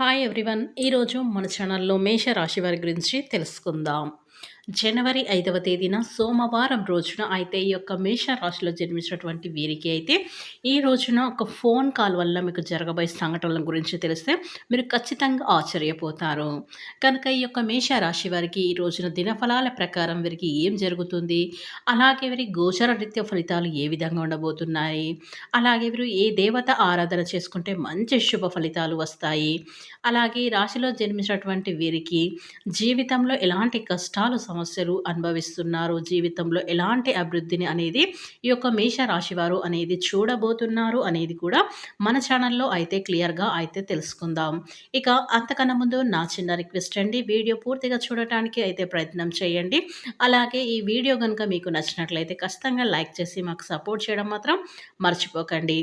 Hi everyone ఈరోజు మన ఛానల్లో మేష రాశి వారి గురించి తెలుసుకుందాం. జనవరి ఐదవ తేదీన సోమవారం రోజున అయితే ఈ యొక్క మేష రాశిలో జన్మించినటువంటి వీరికి అయితే ఈ రోజున ఒక ఫోన్ కాల్ వల్ల మీకు జరగబోయే సంఘటనల గురించి తెలిస్తే మీరు ఖచ్చితంగా ఆశ్చర్యపోతారు. కనుక ఈ యొక్క మేషరాశి వారికి ఈ రోజున దినఫలాల ప్రకారం వీరికి ఏం జరుగుతుంది? అలాగే వీరి గోచర నిత్య ఫలితాలు ఏ విధంగా ఉండబోతున్నాయి? అలాగే వీరు ఏ దేవత ఆరాధన చేసుకుంటే మంచి శుభ ఫలితాలు వస్తాయి? అలాగే ఈ రాశిలో జన్మించినటువంటి వీరికి జీవితంలో ఎలాంటి కష్టాలు సమస్యలు అనుభవిస్తున్నారు. జీవితంలో ఎలాంటి అభివృద్ధిని అనేది ఈ యొక్క మేష రాశి వారు అనేది చూడబోతున్నారు అనేది కూడా మన ఛానల్లో అయితే క్లియర్గా అయితే తెలుసుకుందాం. ఇక అంతకన్నా ముందు నా చిన్న రిక్వెస్ట్ అండి. వీడియో పూర్తిగా చూడటానికి అయితే ప్రయత్నం చేయండి. అలాగే ఈ వీడియో కనుక మీకు నచ్చినట్లయితే ఖచ్చితంగా లైక్ చేసి మాకు సపోర్ట్ చేయడం మాత్రం మర్చిపోకండి.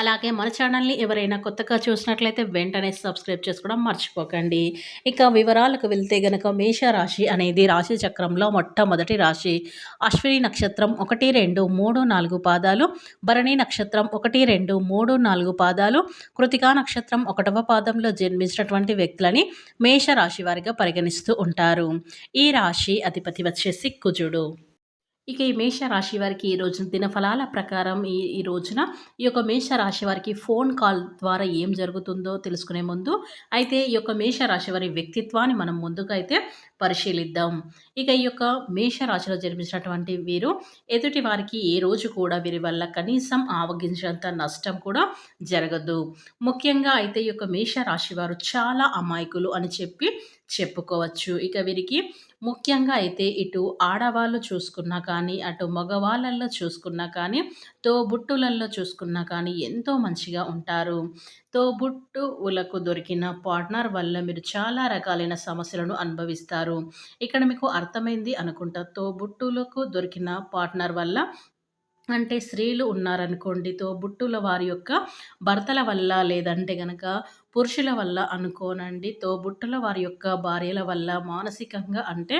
అలాగే మన ఛానల్ని ఎవరైనా కొత్తగా చూసినట్లయితే వెంటనే సబ్స్క్రైబ్ చేసుకోవడం మర్చిపోకండి. ఇక వివరాలకు వెళ్తే గనక మేషరాశి అనేది రాశి చక్రంలో మొట్టమొదటి రాశి. అశ్విని నక్షత్రం ఒకటి రెండు మూడు నాలుగు పాదాలు. భరణి నక్షత్రం ఒకటి రెండు మూడు నాలుగు పాదాలు. కృతికా నక్షత్రం ఒకటవ పాదంలో జన్మించినటువంటి వ్యక్తులని మేషరాశి వారిగా పరిగణిస్తూ ఉంటారు. ఈ రాశి అధిపతి వచ్చేసి కుజుడు. ఇక ఈ మేష రాశి వారికి ఈ రోజున దినఫలాల ప్రకారం ఈ ఈ రోజున ఈ యొక్క మేష రాశి వారికి ఫోన్ కాల్ ద్వారా ఏం జరుగుతుందో తెలుసుకునే ముందు అయితే ఈ యొక్క మేష రాశి వారి వ్యక్తిత్వాన్ని మనం ముందుగా అయితే పరిశీలిద్దాం. ఇక ఈ యొక్క మేష రాశిలో జన్మించినటువంటి వీరు ఎదుటి వారికి ఏ రోజు కూడా వీరి వల్ల కనీసం ఆవగించినంత నష్టం కూడా జరగదు. ముఖ్యంగా అయితే ఈ యొక్క మేష రాశి వారు చాలా అమాయకులు అని చెప్పి చెప్పుకోవచ్చు. ఇక వీరికి ముఖ్యంగా అయితే ఇటు ఆడవాళ్ళు చూసుకున్నా కానీ అటు మగవాళ్ళల్లో చూసుకున్నా కానీ తోబుట్టులలో చూసుకున్నా కానీ ఎంతో మంచిగా ఉంటారు. తోబుట్టువులకు దొరికిన పార్ట్నర్ వల్ల మీరు చాలా రకాలైన సమస్యలను అనుభవిస్తారు. ఇక్కడ మీకు అర్థమైంది అనుకుంటా. తోబుట్టులకు దొరికిన పార్ట్నర్ వల్ల అంటే స్త్రీలు ఉన్నారనుకోండి తోబుట్టుల వారి యొక్క భర్తల వల్ల లేదంటే గనక పురుషుల వల్ల అనుకోనండి. తోబుట్టుల వారి యొక్క భార్యల వల్ల మానసికంగా అంటే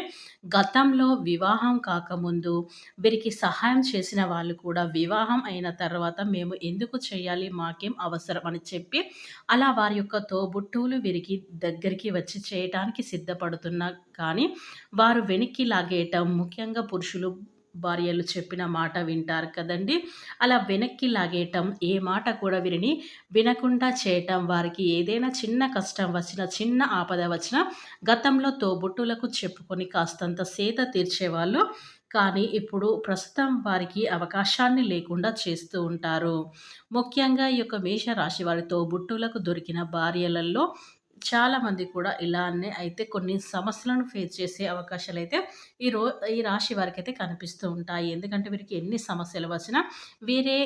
గతంలో వివాహం కాకముందు వీరికి సహాయం చేసిన వాళ్ళు కూడా వివాహం అయిన తర్వాత మేము ఎందుకు చేయాలి మాకేం అవసరం అని చెప్పి అలా వారి యొక్క తోబుట్టువులు వీరికి దగ్గరికి వచ్చి చేయటానికి సిద్ధపడుతున్నా కానీ వారు వెనక్కి లాగేయటం ముఖ్యంగా పురుషులు భార్యలు చెప్పిన మాట వింటారు కదండి. అలా వెనక్కి లాగేయటం ఏ మాట కూడా వీరిని వినకుండా చేయటం వారికి ఏదైనా చిన్న కష్టం వచ్చిన చిన్న ఆపద వచ్చినా గతంలో తోబుట్టులకు చెప్పుకొని కాస్తంత సేత తీర్చేవాళ్ళు. కానీ ఇప్పుడు ప్రస్తుతం వారికి అవకాశాన్ని లేకుండా చేస్తూ ఉంటారు. ముఖ్యంగా ఈ యొక్క మేషరాశి వారి తోబుట్టులకు దొరికిన భార్యలలో చాలామంది కూడా ఇలానే అయితే కొన్ని సమస్యలను ఫేస్ చేసే అవకాశాలు అయితే ఈ రో ఈ రాశి వారికి అయితే కనిపిస్తూ ఉంటాయి. ఎందుకంటే వీరికి ఎన్ని సమస్యలు వచ్చినా వీరే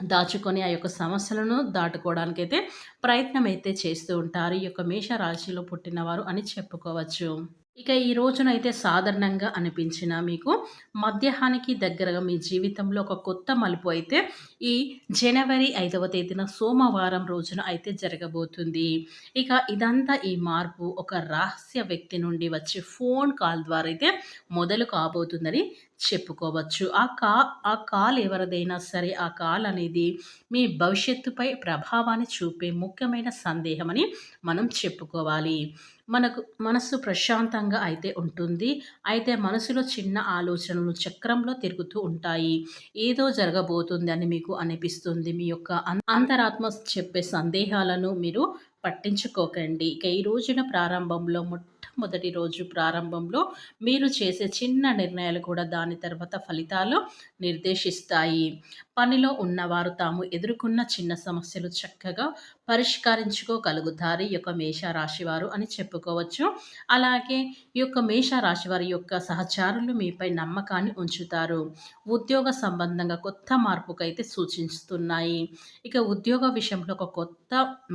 దాచుకొని ఆ యొక్క సమస్యలను దాటుకోవడానికైతే ప్రయత్నం అయితే చేస్తూ ఉంటారు. ఈ యొక్క మేష రాశిలో పుట్టినవారు అని చెప్పుకోవచ్చు. ఇక ఈ రోజునైతే సాధారణంగా అనిపించిన మీకు మధ్యాహ్నానికి దగ్గరగా మీ జీవితంలో ఒక కొత్త మలుపు అయితే ఈ జనవరి ఐదవ తేదీన సోమవారం రోజున అయితే జరగబోతుంది. ఇక ఇదంతా ఈ మార్పు ఒక రహస్య వ్యక్తి నుండి వచ్చే ఫోన్ కాల్ ద్వారా అయితే మొదలు కాబోతుందని చెప్పుకోవచ్చు. ఆ కా ఆ కాల్ ఎవరిదైనా సరే ఆ కాల్ అనేది మీ భవిష్యత్తుపై ప్రభావాన్ని చూపే ముఖ్యమైన సందేహం అని మనం చెప్పుకోవాలి. మనకు మనస్సు ప్రశాంతంగా అయితే ఉంటుంది. అయితే మనసులో చిన్న ఆలోచనలు చక్రంలో తిరుగుతూ ఉంటాయి. ఏదో జరగబోతుంది అని మీకు అనిపిస్తుంది. మీ యొక్క అంతరాత్మ చెప్పే సందేహాలను మీరు పట్టించుకోకండి. ఇక ఈ రోజున ప్రారంభంలో మొట్టమొదటి రోజు ప్రారంభంలో మీరు చేసే చిన్న నిర్ణయాలు కూడా దాని తర్వాత ఫలితాలు నిర్దేశిస్తాయి. పనిలో ఉన్నవారు తాము ఎదుర్కొన్న చిన్న సమస్యలు చక్కగా పరిష్కరించుకోగలుగుతారు ఈ యొక్క మేషరాశివారు అని చెప్పుకోవచ్చు అలాగే ఈ యొక్క మేషరాశివారి యొక్క సహచారులు మీపై నమ్మకాన్ని ఉంచుతారు ఉద్యోగ సంబంధంగా కొత్త మార్పుకైతే సూచిస్తున్నాయి ఇక ఉద్యోగ విషయంలో ఒక కొత్త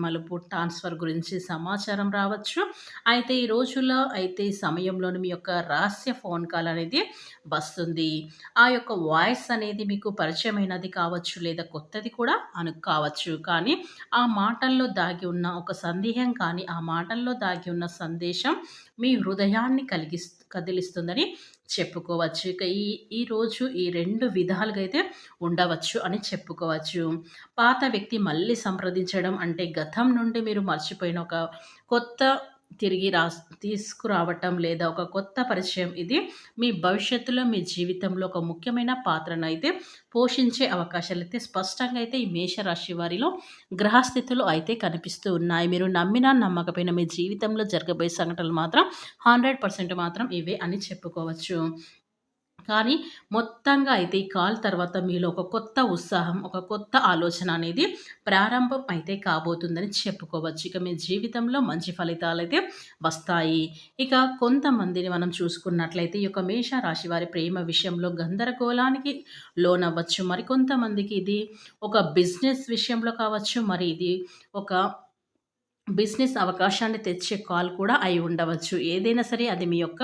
మలుపు ట్రాన్స్ఫర్ గురించి సమాచారం రావచ్చు అయితే ఈ రోజుల్లో అయితే ఈ సమయంలోని మీ యొక్క రహస్య ఫోన్ కాల్ అనేది వస్తుంది. ఆ యొక్క వాయిస్ అనేది మీకు పరిచయమైనది కావచ్చు, లేదా కొత్తది కూడా అను కావచ్చు. కానీ ఆ మాటల్లో దాగి ఉన్న ఒక సందేహం కానీ, ఆ మాటల్లో దాగి ఉన్న సందేశం మీ హృదయాన్ని కలిగి కదిలిస్తుందని చెప్పుకోవచ్చు. ఇక ఈ ఈరోజు ఈ రెండు విధాలుగా అయితే ఉండవచ్చు అని చెప్పుకోవచ్చు. పాత వ్యక్తి మళ్ళీ సంప్రదించడం అంటే గతం నుండి మీరు మర్చిపోయిన ఒక కొత్త తిరిగి రా తీసుకురావటం లేదా ఒక కొత్త పరిచయం ఇది మీ భవిష్యత్తులో మీ జీవితంలో ఒక ముఖ్యమైన పాత్రను అయితే పోషించే అవకాశాలైతే స్పష్టంగా అయితే ఈ మేషరాశి వారిలో గ్రహస్థితులు అయితే కనిపిస్తూ ఉన్నాయి. మీరు నమ్మినా నమ్మకపోయినా మీ జీవితంలో జరగబోయే సంఘటనలు మాత్రం 100% మాత్రం ఇవే అని చెప్పుకోవచ్చు. కానీ మొత్తంగా అయితే ఈ కాల్ తర్వాత మీలో ఒక కొత్త ఉత్సాహం, ఒక కొత్త ఆలోచన అనేది ప్రారంభం అయితే కాబోతుందని చెప్పుకోవచ్చు. ఇక మీ జీవితంలో మంచి ఫలితాలు అయితే వస్తాయి. ఇక కొంతమందిని మనం చూసుకున్నట్లయితే ఈ యొక్క మేష రాశి వారి ప్రేమ విషయంలో గందరగోళానికి లోనవ్వచ్చు. మరి కొంతమందికి ఇది ఒక బిజినెస్ విషయంలో కావచ్చు. మరి ఇది ఒక బిజినెస్ అవకాశాన్ని తెచ్చే కాల్ కూడా అయి ఉండవచ్చు. ఏదైనా సరే అది మీ యొక్క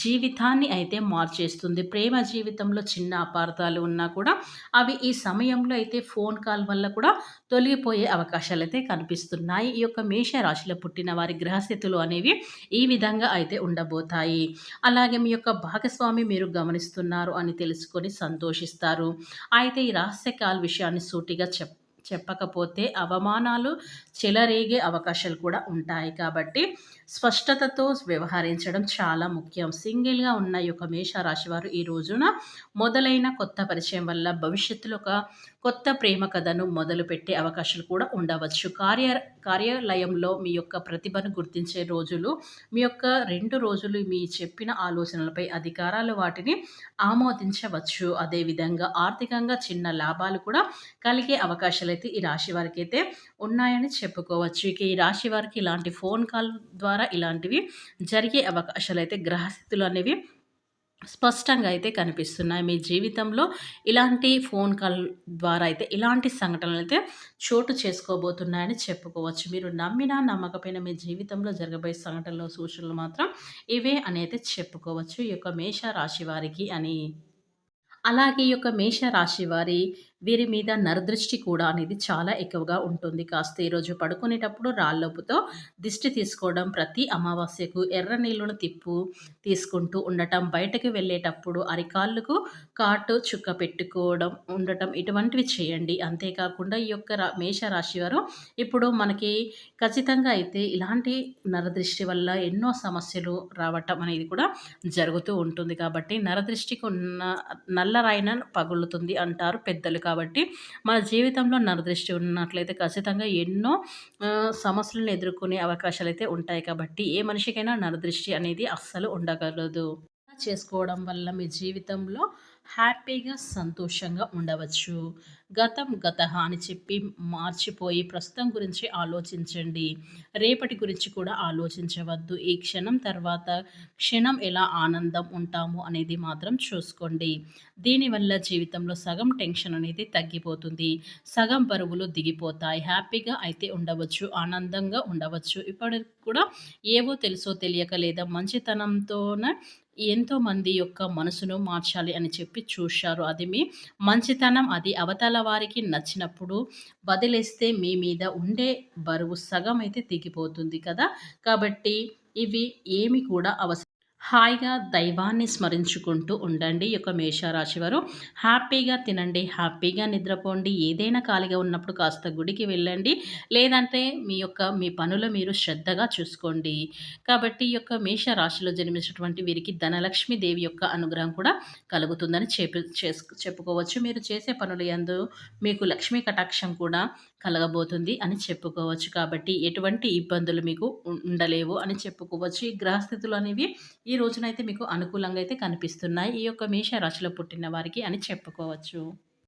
జీవితాన్ని అయితే మార్చేస్తుంది. ప్రేమ జీవితంలో చిన్న అపార్థాలు ఉన్నా కూడా అవి ఈ సమయంలో అయితే ఫోన్ కాల్ వల్ల కూడా తొలగిపోయే అవకాశాలైతే కనిపిస్తున్నాయి. ఈ యొక్క మేష రాశిలో పుట్టిన వారి గ్రహస్థితులు అనేవి ఈ విధంగా అయితే ఉండబోతాయి. అలాగే మీ యొక్క భాగస్వామి మీరు గమనిస్తున్నారు అని తెలుసుకొని సంతోషిస్తారు. అయితే ఈ రహస్య కాల్ విషయాన్ని సూటిగా చెప్ చెప్పకపోతే అవమానాలు చెలరేగే అవకాశాలు కూడా ఉంటాయి. కాబట్టి స్పష్టతతో వ్యవహరించడం చాలా ముఖ్యం. సింగిల్‌గా ఉన్న ఈ యొక్క మేషరాశి వారు ఈ రోజున మొదలైన కొత్త పరిచయం వల్ల భవిష్యత్తులో ఒక కొత్త ప్రేమ కథను మొదలుపెట్టే అవకాశాలు కూడా ఉండవచ్చు. కార్య కార్యాలయంలో మీ యొక్క ప్రతిభను గుర్తించే రోజులు. మీ యొక్క రెండు రోజులు మీ చెప్పిన ఆలోచనలపై అధికారాలు వాటిని ఆమోదించవచ్చు. అదేవిధంగా ఆర్థికంగా చిన్న లాభాలు కూడా కలిగే అవకాశాలు అయితే ఈ రాశి వారికైతే ఉన్నాయని చెప్పుకోవచ్చు. ఇక ఈ రాశి వారికి ఇలాంటి ఫోన్ కాల్ ద్వారా ఇలాంటివి జరిగే అవకాశాలు అయితే గ్రహస్థితులు అనేవి స్పష్టంగా అయితే కనిపిస్తున్నాయి. మీ జీవితంలో ఇలాంటి ఫోన్ కాల్ ద్వారా అయితే ఇలాంటి సంఘటనలు అయితే చోటు చేసుకోబోతున్నాయని చెప్పుకోవచ్చు. మీరు నమ్మినా నమ్మకపోయినా మీ జీవితంలో జరగబోయే సంఘటనలు, సూచనలు మాత్రం ఇవే అని అయితే చెప్పుకోవచ్చు. ఈ యొక్క మేష రాశి వారికి అని. అలాగే ఈ యొక్క మేష రాశి వారి వీరి మీద నరదృష్టి కూడా అనేది చాలా ఎక్కువగా ఉంటుంది. కాస్త ఈరోజు పడుకునేటప్పుడు రాళ్ళొప్పుతో దిష్టి తీసుకోవడం, ప్రతి అమావాస్యకు ఎర్ర నీళ్ళను తిప్పు తీసుకుంటూ ఉండటం, బయటకు వెళ్ళేటప్పుడు అరికాళ్ళకు కాటు చుక్క పెట్టుకోవడం ఉండటం ఇటువంటివి చేయండి. అంతేకాకుండా ఈ యొక్క మేష మేషరాశి వారు ఇప్పుడు మనకి ఖచ్చితంగా అయితే ఇలాంటి నరదృష్టి వల్ల ఎన్నో సమస్యలు రావటం అనేది కూడా జరుగుతూ ఉంటుంది. కాబట్టి నరదృష్టికి ఉన్న నల్లరాయిన పగులుతుంది అంటారు పెద్దలు. కాబట్టి కాబట్టి మన జీవితంలో నరదృష్టి ఉన్నట్లయితే ఖచ్చితంగా ఎన్నో సమస్యలను ఎదుర్కొనే అవకాశాలు అయితే ఉంటాయి. కాబట్టి ఏ మనిషికైనా నరదృష్టి అనేది అస్సలు ఉండగలదు. చేసుకోవడం వల్ల మీ జీవితంలో హ్యాపీగా, సంతోషంగా ఉండవచ్చు. గతం గత అని చెప్పి మార్చిపోయి ప్రస్తుతం గురించి ఆలోచించండి. రేపటి గురించి కూడా ఆలోచించవద్దు. ఈ క్షణం తర్వాత క్షణం ఎలా ఆనందం ఉంటాము అనేది మాత్రం చూసుకోండి. దీనివల్ల జీవితంలో సగం టెన్షన్ అనేది తగ్గిపోతుంది. సగం బరువులు దిగిపోతాయి. హ్యాపీగా అయితే ఉండవచ్చు. ఆనందంగా ఉండవచ్చు. ఇప్పటికి కూడా ఏవో తెలుసో తెలియక లేదా మంచితనంతోనే ఎంతోమంది యొక్క మనసును మార్చాలి అని చెప్పి చూశారు. అది మీ మంచితనం. అది అవతల వారికి నచ్చినప్పుడు వదిలేస్తే మీ మీద ఉండే బరువు సగం అయితే దిగిపోతుంది కదా! కాబట్టి ఇవి ఏమి కూడా అవసరం హాయిగా దైవాన్ని స్మరించుకుంటూ ఉండండి. ఈ యొక్క మేషరాశి వారు హ్యాపీగా తినండి, హ్యాపీగా నిద్రపోండి. ఏదైనా ఖాళీగా ఉన్నప్పుడు కాస్త గుడికి వెళ్ళండి. లేదంటే మీ యొక్క మీ పనులు మీరు శ్రద్ధగా చూసుకోండి. కాబట్టి ఈ యొక్క మేషరాశిలో జన్మించినటువంటి వీరికి ధనలక్ష్మి దేవి యొక్క అనుగ్రహం కూడా కలుగుతుందని చెప్పు చేసుకు చెప్పుకోవచ్చు. మీరు చేసే పనుల ఎందు మీకు లక్ష్మీ కటాక్షం కూడా కలగబోతుంది అని చెప్పుకోవచ్చు. కాబట్టి ఎటువంటి ఇబ్బందులు మీకు ఉండలేవు అని చెప్పుకోవచ్చు. ఈ గ్రహస్థితులు అనేవి ఈ రోజునైతే మీకు అనుకూలంగా అయితే కనిపిస్తున్నాయి. ఈ యొక్క మేష రాశిలో పుట్టిన వారికి అని చెప్పుకోవచ్చు.